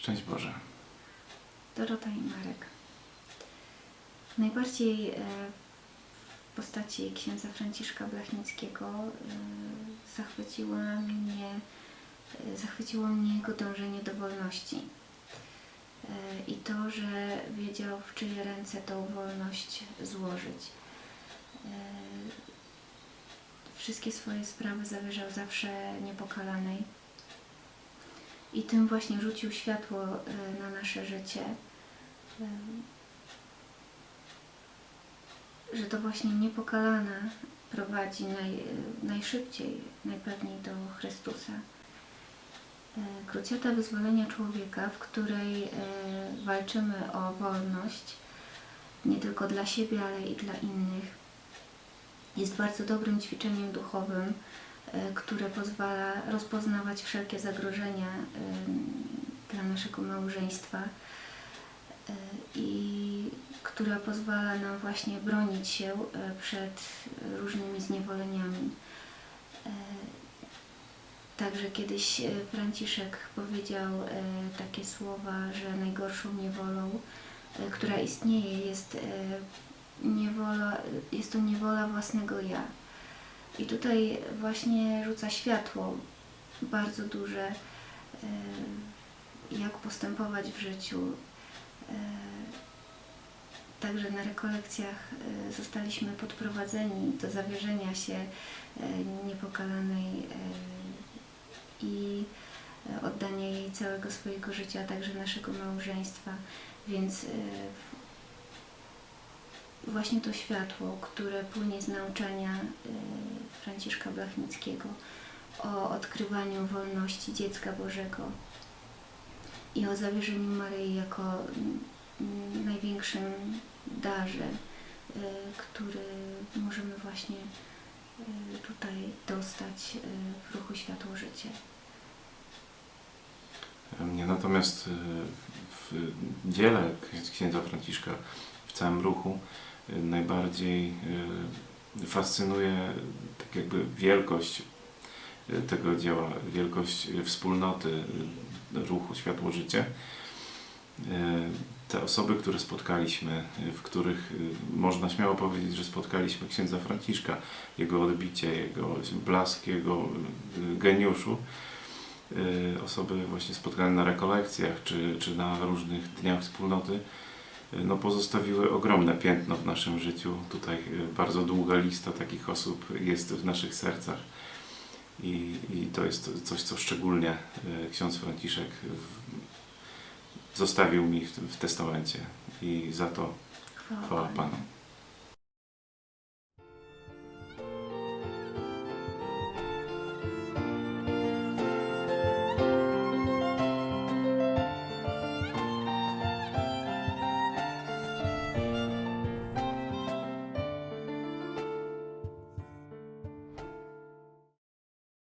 Szczęść Boże. Dorota i Marek. Najbardziej e, w postaci księdza Franciszka Blachnickiego e, zachwyciło mnie, e, zachwyciło mnie jego dążenie do wolności. I to, że wiedział, w czyje ręce tą wolność złożyć. Wszystkie swoje sprawy zawierzał zawsze niepokalanej. I tym właśnie rzucił światło e, na nasze życie. E, Że to właśnie niepokalana prowadzi naj, najszybciej, najpewniej do Chrystusa. E, Krucjata wyzwolenia człowieka, w której walczymy o wolność nie tylko dla siebie, ale i dla innych, jest bardzo dobrym ćwiczeniem duchowym, które pozwala rozpoznawać wszelkie zagrożenia e, dla naszego małżeństwa e, i która pozwala nam właśnie bronić się e, przed różnymi zniewoleniami. E, Także kiedyś e, Franciszek powiedział e, takie słowa, że najgorszą niewolą, e, która istnieje, jest e, niewola, jest to niewola własnego ja. I tutaj właśnie rzuca światło bardzo duże, e, jak postępować w życiu. E, Także na rekolekcjach e, zostaliśmy podprowadzeni do zawierzenia się niepokalanej i oddania jej całego swojego życia, a także naszego małżeństwa. Więc właśnie to światło, które płynie z nauczania e, Franciszka Blachnickiego o odkrywaniu wolności dziecka Bożego i o zawierzeniu Maryi jako mm, największym darze, e, który możemy właśnie e, tutaj dostać e, w ruchu Światło Życie. Mnie natomiast y, w dziele księdza Franciszka, w całym ruchu, y, najbardziej y, fascynuje tak jakby wielkość y, tego dzieła, wielkość wspólnoty y, ruchu Światło Życie. Te osoby, które spotkaliśmy, w których można śmiało powiedzieć, że spotkaliśmy księdza Franciszka, jego odbicie, jego blask, jego geniuszu, osoby właśnie spotkane na rekolekcjach czy, czy na różnych dniach wspólnoty, no pozostawiły ogromne piętno w naszym życiu. Tutaj y, bardzo długa lista takich osób jest w naszych sercach i, i to jest coś, co szczególnie y, ksiądz Franciszek zostawił mi w, w testamencie i za to Chwała. Panu.